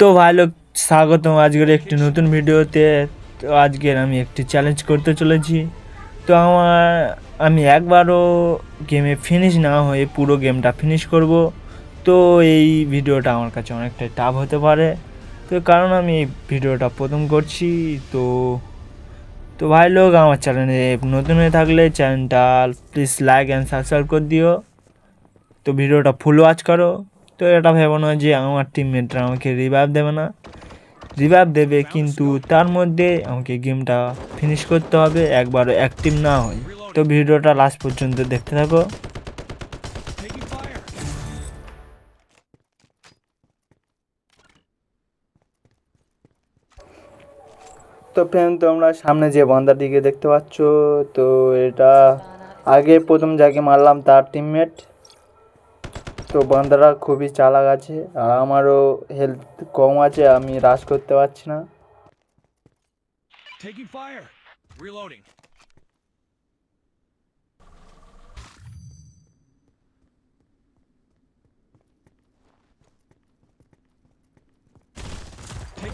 তো ভাই লোক স্বাগতম আজকের একটি নতুন ভিডিওতে তো আজকের আমি একটি চ্যালেঞ্জ করতে চলেছি তো আমার আমি একবারও গেমে ফিনিশ না হয়ে পুরো গেমটা ফিনিশ করব তো এই ভিডিওটা আমার কাছে অনেকটাই টাফ হতে পারে তো কারণ আমি এই ভিডিওটা প্রথম করছি তো তো ভাই লোক আমার চ্যানেলে নতুন হয়ে থাকলে চ্যানেলটা প্লিজ লাইক অ্যান্ড সাবস্ক্রাইব করে দিও তো ভিডিওটা ফুল ওয়াচ করো তো এটা ভেবো না যে আমার টিমমেটরা আমাকে রিভাইভ দেবে না রিভাইভ দেবে কিন্তু তার মধ্যে আমাকে গেমটা ফিনিশ করতে হবে একবারও অ্যাক্টিভ না হয় তো ভিডিওটা লাস্ট পর্যন্ত দেখতে থাকো তো ফ্রেন্ড তোমরা সামনে যে বন্দাটিকে দেখতে পাচ্ছ তো এটা আগে প্রথম যাকে মারলাম তার টিমমেট তো বান্দারা খুবই চালাক আছে আর আমারও হেলথ কম আছে আমি রাশ করতে পারছি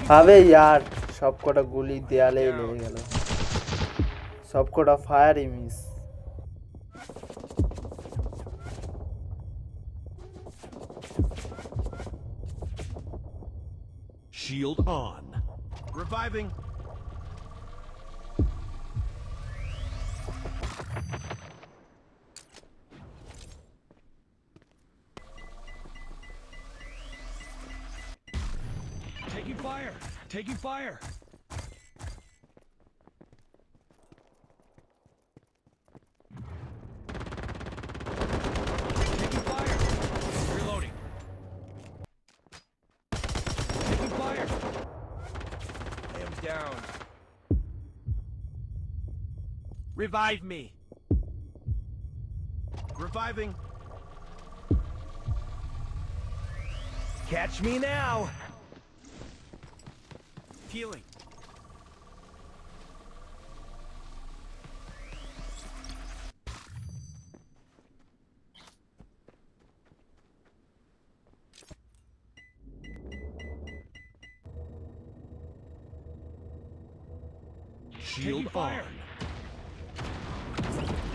না আবে ইয়ার সবকটা গুলি দেয়ালে লেগে গেল সবকটা ফায়ারই miss Shield on. Reviving. Taking fire! Taking fire! Revive me. Reviving. Catch me now. Healing. Shield on. Thank you.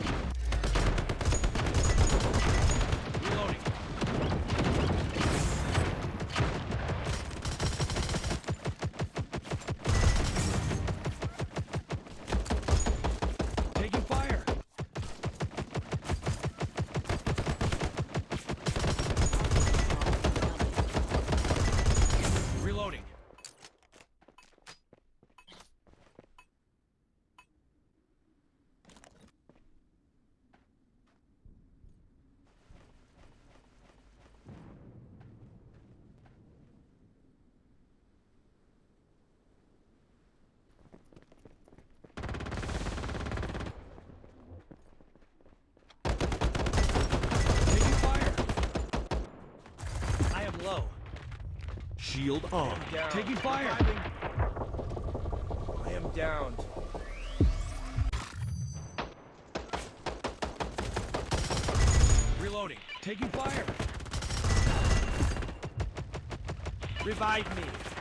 Shield on. Taking fire. I am down. Reloading. Taking fire. Revive me.